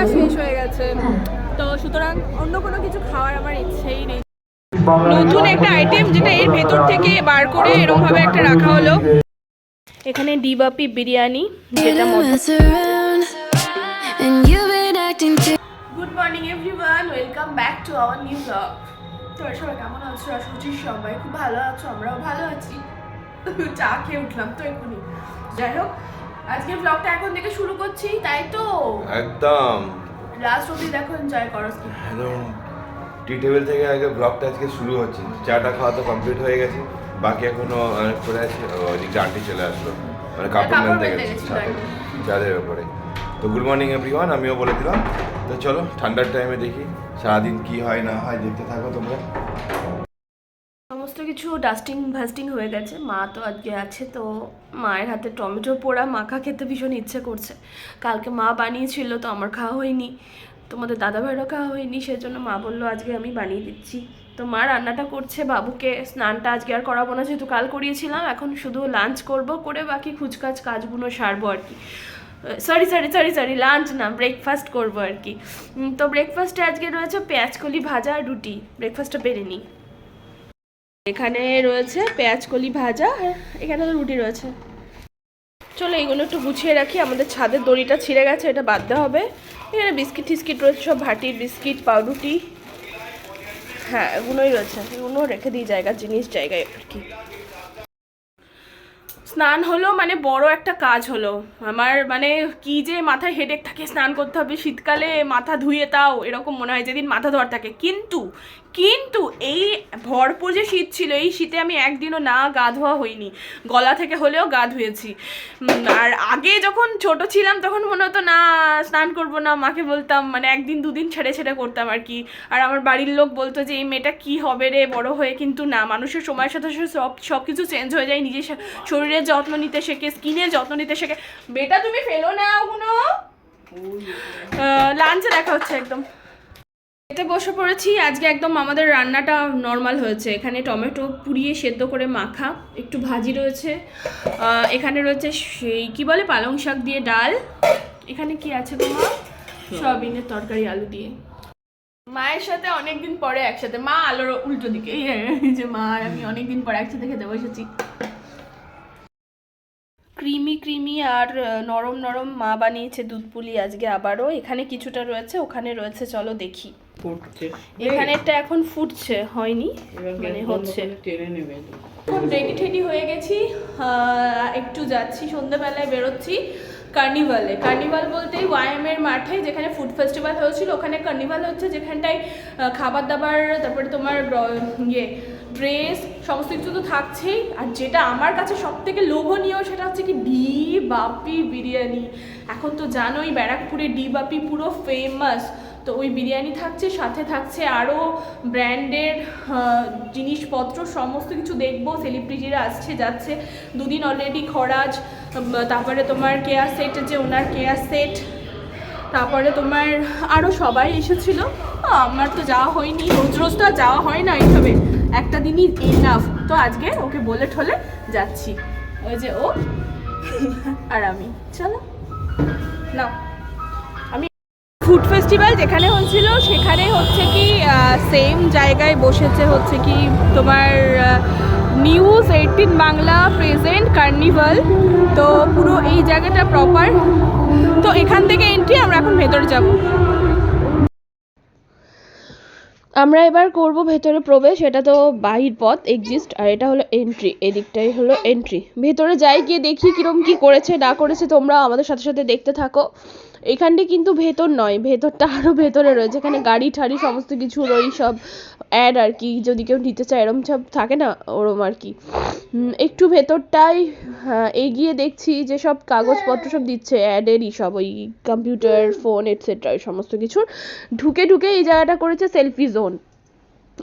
রান্না শেষ হয়ে গেছে। তো সুতরাং অন্য কোনো কিছু খাওয়ার আমার ইচ্ছেই নেই। নতুন একটা আইটেম যেটা এর ভেতর থেকে বার করে এরকম ভাবে একটা রাখা হলো। এখানে ডিবাপি বিরিয়ানি যেটা. Good morning everyone welcome back to our new blog তোমরা সবাই কেমন আছো? আশা করছি সবাই খুব ভালো আছো আমরাও ভালো আছি। চা খেয়ে উঠলাম তো এখনই যাই হোক আজকে ব্লগটা এখন থেকে শুরু করছি তাই তো? একদম। লাস্ট অবধি দেখো এনজয় করো একদম। টি টেবিল থেকে আগে ব্লগটা আজকে শুরু হচ্ছে। চাটা খাওয়া তো কমপ্লিট হয়ে গেছে। বাকি এখনও অনেক করে আছে? ওইদিকে আন্টি চলে আসলো। মানে কাপড় কাপড় মেলতে গেছে। ছাদের ব্যাপারে তো গুড মর্নিং এভরিওয়ান আমিও বলে দিলাম। তো চলো ঠান্ডার টাইমে দেখি সারাদিন কি হয় না হয় দেখতে থাকো তোমরা। সমস্ত কিছু ডাস্টিং ফাস্টিং হয়ে গেছে। মা তো আজকে আছে, তো মায়ের হাতে টমেটো পোড়া, মাখা খেতে ভীষণ ইচ্ছে করছে। কালকে মা বানিয়েছিল, তো আমার খাওয়া হয়নি। তোমাদের দাদা ভাইয়েরও খাওয়া হয়নি, সেজন্য মা বলল, আজকে আমি বানিয়ে দিচ্ছি। তো মা রান্নাটা করছে, বাবুকে স্নানটা আজকে আর করাবো না, যেহেতু কাল করিয়েছিলাম, এখন শুধু লাঞ্চ করব, করে বাকি খুচকাচ কাজগুলো সারবো আর কি। Sorry sorry sorry sorry lunch না ব্রেকফাস্ট করব আর কি। তো ব্রেকফাস্টে আজকে রয়েছে পেঁয়াজকলি ভাজা আর রুটি। ব্রেকফাস্টটা নিই। এখানে রয়েছে পেঁয়াজ কলি ভাজা এখানে তো রুটি রয়েছে। চলো এগুলো একটু গুছিয়ে রাখি, আমাদের ছাদের দড়িটা ছিঁড়ে গেছে, এটা বাঁধতে হবে। এখানে বিস্কিট টিস্কিট রয়েছে, সব ভাটি, বিস্কিট, পাউরুটি। হ্যাঁ এগুলোই রয়েছে, এগুলো রেখে দিই জায়গার জিনিস, জায়গায় আর কি। স্নান হলো মানে বড় একটা কাজ হলো। আমার মানে কি যে মাথায় হেডেক থাকে, স্নান করতে হবে, শীতকালে মাথা ধুয়ে তাও, এরকম মনে হয়, যেদিন মাথা ধোয়ার থাকে। কিন্তু কিন্তু এই ভরপুর যে শীত ছিল এই শীতে আমি একদিনও না গা ধোয়া হইনি। গলা থেকে হলেও গা ধুয়েছি। আর আগে যখন ছোট ছিলাম তখন মনে হতো না স্নান করব না। মাকে বলতাম মানে একদিন দুদিন ছেড়ে ছেড়ে করতাম আর কি। আর আমার বাড়ির লোক বলতো যে এই মেয়েটা কি হবে রে বড় হয়ে? কিন্তু না মানুষের সময়ের সাথে সাথে সব সব কিছু চেঞ্জ হয়ে যায়। নিজের শরীরের যত্ন নিতে শেখে স্কিনের যত্ন নিতে শেখে। বেটা তুমি ফেলো না ওগুলো লাঞ্চে দেখা হচ্ছে একদম। এতে বসে পড়েছি, আজকে একদম আমাদের রান্নাটা নর্মাল হয়েছে। এখানে টমেটো পুড়িয়ে সেদ্ধ করে মাখা, একটু ভাজি রয়েছে। এখানে রয়েছে সেই, কি বলে, পালং শাক দিয়ে ডাল। এখানে কি আছে তোমার সয়াবিনের তরকারি, আলু দিয়ে। মায়ের সাথে অনেকদিন পরে একসাথে, মা আলোর উল্টো দিকে। এই যে মা আর আমি অনেকদিন পরে একসাথে খেতে বসেছি। ক্রিমি ক্রিমি আর নরম নরম মা বানিয়েছে দুধ পুলি আজকে আবারও। এখানে কিছুটা রয়েছে ওখানে রয়েছে চলো দেখি। ফুটছে। এখানেরটা এখন ফুটছে হয়নি? মানে হচ্ছে। এখন রেডি টেডি হয়ে গেছি একটু যাচ্ছি সন্ধ্যাবেলায় বেরোচ্ছি কার্নিভালে। কার্নিভাল বলতে ওয়াইএম এর মাঠে যেখানে ফুড ফেস্টিভ্যাল হয়েছিল ওখানে কার্নিভাল হচ্ছে যেখানটায় খাবার দাবার তারপরে তোমার ইয়ে ড্রেস সমস্ত কিছু তো থাকছেই। আর যেটা আমার কাছে সব থেকে লোভনীয় সেটা হচ্ছে কি ডি বাপি বিরিয়ানি। এখন তো জানোই ব্যারাকপুরে ডি বাপি পুরো ফেমাস তো ওই বিরিয়ানি থাকছে, সাথে থাকছে আরও ব্র্যান্ডের জিনিসপত্র, সমস্ত কিছু দেখব। সেলিব্রিটিরা আসছে, যাচ্ছে। দুদিন অলরেডি খরাজ তারপরে তোমার কেয়ার সেট যে ওনার কেয়ার সেট তারপরে তোমার আরও সবাই এসেছিল। আমার তো যাওয়া হয়নি। রোজ রোজ তো আর যাওয়া হয় না এইভাবে একটা দিনই এনাফ তো আজকে ওকে বলে ঠলে যাচ্ছি। ওই যে ও আর আমি। চলো। নাও। আমি ফুড ফেস্টিভ্যাল যেখানে হচ্ছিল সেখানে হচ্ছে কি সেম জায়গায় বসেছে হচ্ছে কি তোমার news eighteen Bangla present carnival তো পুরো এই জায়গাটা প্রপার তো এখান থেকে এন্ট্রি আমরা এখন ভেতরে যাব। আমরা এবার করব ভেতরে প্রবেশ, এটা তো বাহির পথ এক্সিস্ট আর এটা হলো এন্ট্রি এদিকটাই হলো এন্ট্রি ভেতরে যাই গিয়ে দেখি কিরম কি করেছে, না করেছে তোমরা আমাদের সাথে সাথে দেখতে থাকো। এখানটি কিন্তু ভেতর নয় ভেতরটা আরও ভেতরে রয়েছে। এখানে গাড়ি ঠাড়ি সমস্ত কিছুর ওই সব অ্যাড আর কি যদি কেউ নিতে চায় এরম সব থাকে না ওরম আর কি। একটু ভেতরটাই হ্যাঁ, এগিয়ে দেখছি যে সব কাগজপত্র সব দিচ্ছে অ্যাডেরই সব ওই কম্পিউটার ফোন এটসেট্রা সমস্ত কিছুর। ঢুকে ঢুকে এই জায়গাটা করেছে সেলফি জোন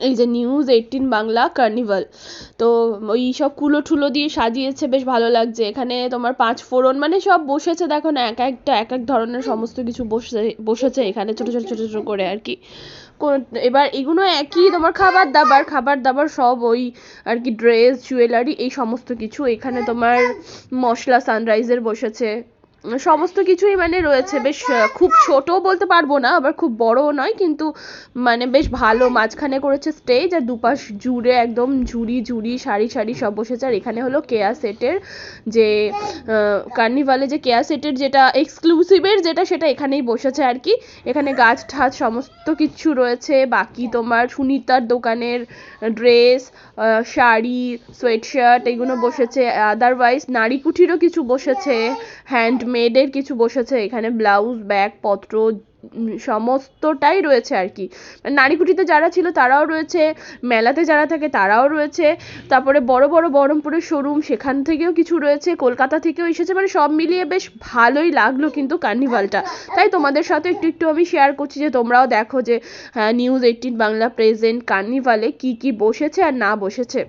এই যে নিউজ এইটিন বাংলা কার্নিভাল তো ওই সব কুলো ঠুলো দিয়ে সাজিয়েছে, বেশ ভালো লাগছে। এখানে তোমার পাঁচ ফোড়ন মানে সব বসেছে, দেখো না, এক একটা, এক এক ধরনের সমস্ত কিছু বসে, বসেছে এখানে ছোট ছোট ছোট ছোট করে আর কি। এবার এগুলো একই তোমার খাবার দাবার খাবার দাবার সব ওই আর কি ড্রেস জুয়েলারি এই সমস্ত কিছু। এখানে তোমার মশলা সানরাইজের বসেছে। সমস্ত কিছুই মানে রয়েছে। বেশ খুব ছোটও বলতে পারব না, আবার খুব বড়ও নয়, কিন্তু মানে বেশ ভালো মাঝখানে করেছে স্টেজ আর দুপাশ জুড়ে একদম ঝুড়ি ঝুড়ি, সারি সারি সব বসেছে। আর এখানে হলো কেয়া সেটের যে কার্নিভালে যে কেয়া সেটের যেটা এক্সক্লুসিভের যেটা, সেটা এখানেই বসেছে আর কি। এখানে গাছ ঠাছ সমস্ত কিছু রয়েছে, বাকি তোমার সুনিতার দোকানের ড্রেস শাড়ি সোয়েটশার্ট এগুলো বসেছে। আদারওয়াইজ নারী কুঠিরও কিছু বসেছে হ্যান্ডমেডের কিছু বসেছে, এখানে ব্লাউজ, ব্যাগ, পত্র সমস্তটাই রয়েছে আর কি। নারীকুঠিতে যারা ছিল তারাও রয়েছে, মেলাতে যারা থাকে তারাও রয়েছে। তারপরে বড় বড় বহরমপুরের শোরুম, সেখান থেকেও কিছু রয়েছে, কলকাতা থেকেও এসেছে মানে সব মিলিয়ে বেশ ভালোই লাগল কিন্তু কার্নিভালটা তাই তোমাদের সাথে একটু একটু আমি শেয়ার করছি যে তোমরাও দেখো যে হ্যাঁ নিউজ এইটিন বাংলা প্রেজেন্ট কার্নিভালে কি কি বসেছে আর না বসেছে।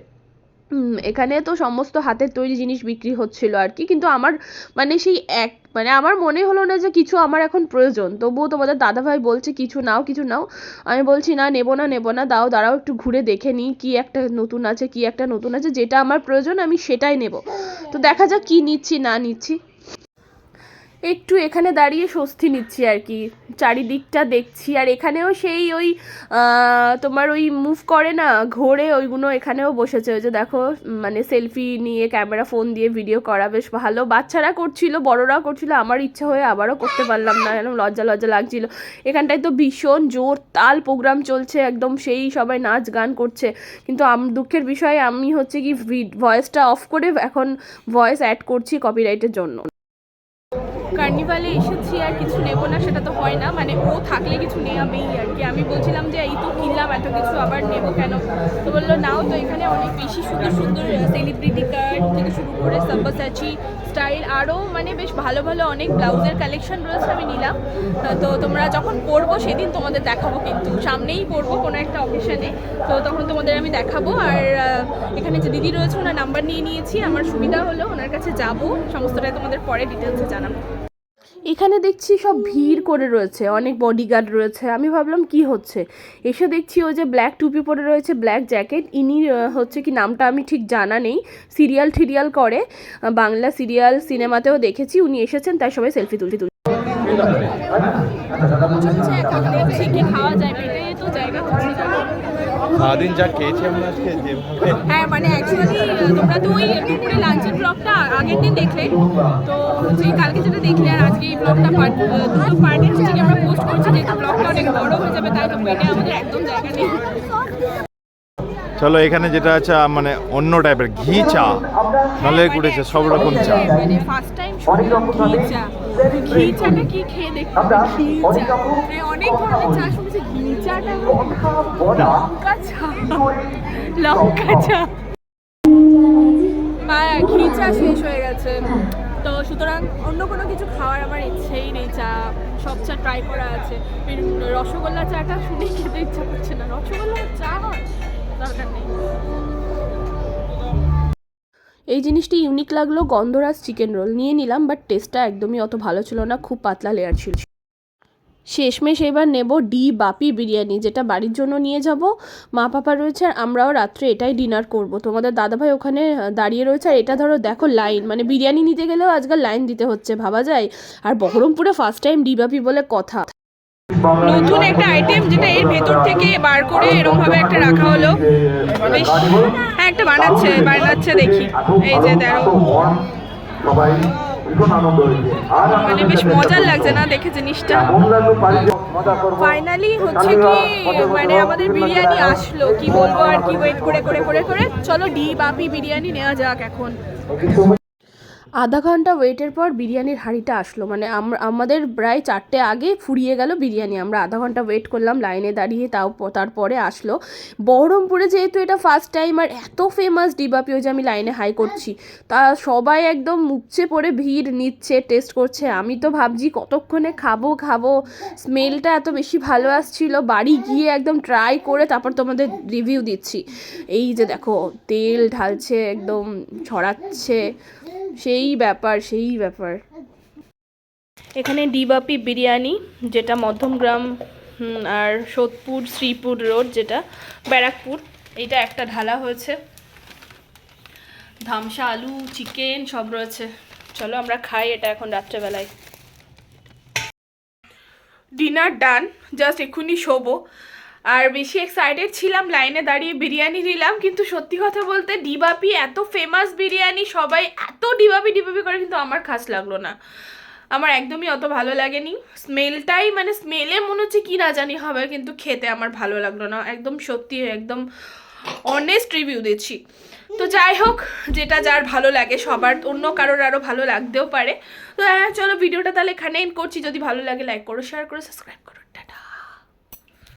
এখানে তো সমস্ত হাতের তৈরি জিনিস বিক্রি হচ্ছিল আর কি। কিন্তু আমার মানে সেই এক মানে আমার মনে হলো না যে কিছু আমার এখন প্রয়োজন। তবুও তোমাদের দাদাভাই বলছে, কিছু নাও কিছু নাও। আমি বলছি, না, নেব না নেব না, দাও, দাঁড়াও, একটু ঘুরে দেখে নিই কী একটা নতুন আছে, কী একটা নতুন আছে, যেটা আমার প্রয়োজন আমি সেটাই নেব। তো দেখা যাক কী নিচ্ছি, না নিচ্ছি। একটু এখানে দাঁড়িয়ে স্বস্তি নিচ্ছি আর কি। চারিদিকটা দেখছি আর এখানেও সেই ওই তোমার ওই মুভ করে না, ঘোরে ওইগুলো এখানেও বসেছে। ওই যে দেখো মানে সেলফি নিয়ে ক্যামেরা ফোন দিয়ে ভিডিও করা বেশ ভালো। বাচ্চারা করছিল, বড়রাও করছিল, আমার ইচ্ছা হয়ে আবারও করতে পারলাম না এরকম লজ্জা লজ্জা লাগছিল। এখানটায় তো ভীষণ জোর তাল প্রোগ্রাম চলছে, একদম সেই সবাই নাচ গান করছে। কিন্তু দুঃখের বিষয়ে, আমি হচ্ছে কি ভয়েসটা অফ করে এখন ভয়েস অ্যাড করছি কপিরাইটের জন্য। কার্নিভালে এসেছি আর কিছু নেব না, সেটা তো হয় না। মানে ও থাকলে কিছু নেওয়াবেই আর কি। আমি বলছিলাম যে, এই তো কিনলাম, এত কিছু আবার নেব কেন? তো বলল, নাও তো এখানে অনেক বেশি সুন্দর সুন্দর সেলিব্রিটি কার্ড থেকে শুরু করে সাব্বাসাচি স্টাইল আরও মানে বেশ ভালো ভালো অনেক ব্লাউজের কালেকশন রয়েছে আমি নিলাম। তো তোমরা যখন পরবো সেদিন তোমাদের দেখাবো কিন্তু। সামনেই পরবো কোনো একটা অকেশনে তো তখন তোমাদের আমি দেখাবো। আর এখানে যে দিদি রয়েছে, ওনার নাম্বার নিয়ে নিয়েছি। আমার সুবিধা হলো, ওনার কাছে যাব। সমস্তটাই তোমাদের পরে ডিটেলসে জানাব। এখানে দেখছি সব ভিড় করে রয়েছে অনেক বডিগার্ড রয়েছে আমি ভাবলাম কি হচ্ছে এসে দেখছি ও যে ব্ল্যাক টুপি পরে রয়েছে ব্ল্যাক জ্যাকেট ইনি হচ্ছে কি নামটা আমি ঠিক জানা নেই সিরিয়াল টিরিয়াল করে বাংলা সিরিয়াল সিনেমাতেও দেখেছি উনি এসেছেন তাই সবাই সেলফি তুলতে দেখছি খাওয়া যায় পেটে তো জায়গা হচ্ছে সারাদিন যা খেয়েছি আমরা আজকে যেভাবে হ্যাঁ মানে অ্যাকচুয়ালি তোমরা তো ওই দুপুরে লাঞ্চের ব্লগটা আগের দিন দেখলে। তো হচ্ছে কালকে যেটা দেখলে আর আজকে এই ব্লগটা পার্ট দুটো পার্টে হচ্ছে আমরা পোস্ট করছি যেহেতু ব্লগটা অনেক বড় হয়ে যাবে তাই তো পেটে আমাদের একদম জায়গা নেই। চলো এখানে যেটা আছে মানে অন্য টাইপের ঘি চা। নলে কুড়েছে সব রকম চা। মানে ফার্স্ট টাইম ঘি চা। ঘি চাটা কি খেয়ে দেখি ঘি চা মানে অনেক ধরনের চা শুনেছি ঘি চাটা লঙ্কা চা। লঙ্কা চা। ঘি চা শেষ হয়ে গেছে। তো সুতরাং অন্য কোনো কিছু খাওয়ার আমার ইচ্ছেই নেই চা সব চা ট্রাই করা আছে। রসগোল্লা চাটা শুনেই খেতে ইচ্ছা করছে না। রসগোল্লা চা হয়? দরকার নেই। এই জিনিসটি ইউনিক লাগল গন্ধরাজ চিকেন রোল নিয়ে নিলাম বাট টেস্টটা একদমই অত ভালো ছিল না খুব পাতলা লেয়ার ছিল। শেষমেশ এবার নেব ডি বাপি বিরিয়ানি যেটা বাড়ির জন্য নিয়ে যাব। মা পাপা রয়েছে আর আমরাও রাত্রে এটাই ডিনার করব। তোমাদের দাদাভাই ওখানে দাঁড়িয়ে রয়েছে আর এটা ধরো দেখো লাইন মানে বিরিয়ানি নিতে গেলেও আজকাল লাইন দিতে হচ্ছে ভাবা যায়। আর বহরমপুরে ফার্স্ট টাইম ডি বাপি বলে কথা। নতুন একটা আইটেম যেটা এর ভেতর থেকে বার করে এরকম ভাবে একটা রাখা হলো। বেশ হ্যাঁ একটা বানাচ্ছে বানাচ্ছে দেখি। এই যে দেখো। মানে বেশ মজার লাগছে না দেখে জিনিসটা? ফাইনালি হচ্ছে কি মানে আমাদের বিরিয়ানি আসলো। কি বলব আর কি ওয়েট করে করে করে। করে চলো ডি বাপি বিরিয়ানি নেওয়া যাক এখন। আধা ঘণ্টা ওয়েটের পর বিরিয়ানির হাঁড়িটা আসলো। মানে আমাদের প্রায় চারটে আগে ফুরিয়ে গেল বিরিয়ানি। আমরা আধা ঘণ্টা ওয়েট করলাম, লাইনে দাঁড়িয়ে তাও তারপরে আসলো। বহরমপুরে যেহেতু এটা ফার্স্ট টাইম আর এত ফেমাস ডিবাপি, ওই যে আমি লাইনে হাই করছি, তা সবাই একদম মুখছে পড়ে ভিড় নিচ্ছে টেস্ট করছে। আমি তো ভাবছি কতক্ষণে খাব খাব। স্মেলটা এত বেশি ভালো আসছিল। বাড়ি গিয়ে একদম ট্রাই করে তারপর তোমাদের রিভিউ দিচ্ছি। এই যে দেখো, তেল ঢালছে, একদম ছড়াচ্ছে। সেই ব্যাপার সেই ব্যাপার। এখানে ডিবাপি বিরিয়ানি, যেটা মধ্যমগ্রাম আর সোদপুর, শ্রীপুর রোড যেটা, ব্যারাকপুর, এইটা একটা ঢালা হয়েছে। ধামসা আলু, চিকেন, সব রয়েছে। চলো আমরা খাই এটা এখন রাত্রেবেলায়। ডিনার ডান জাস্ট এক্ষুনি শোবো। আর বেশি এক্সাইটেড ছিলাম, লাইনে দাঁড়িয়ে বিরিয়ানি নিলাম, কিন্তু সত্যি কথা বলতে ডিবাপি এত ফেমাস বিরিয়ানি, সবাই এত ডিবাপি ডিবাপি করে, কিন্তু আমার খাস লাগল না। আমার একদমই অত ভালো লাগেনি। স্মেলটাই মানে স্মেলে মনে হচ্ছে কি না জানি হবে, কিন্তু খেতে আমার ভালো লাগল না। একদম সত্যি, একদম অনেস্ট রিভিউ দিচ্ছি। তো যাই হোক, যেটা যার ভালো লাগে, সবার, অন্য কারোর আরও ভালো লাগতেও পারে। তো হ্যাঁ চলো ভিডিওটা তাহলে এখানে করছি। যদি ভালো লাগে লাইক করো শেয়ার করো সাবস্ক্রাইব করো।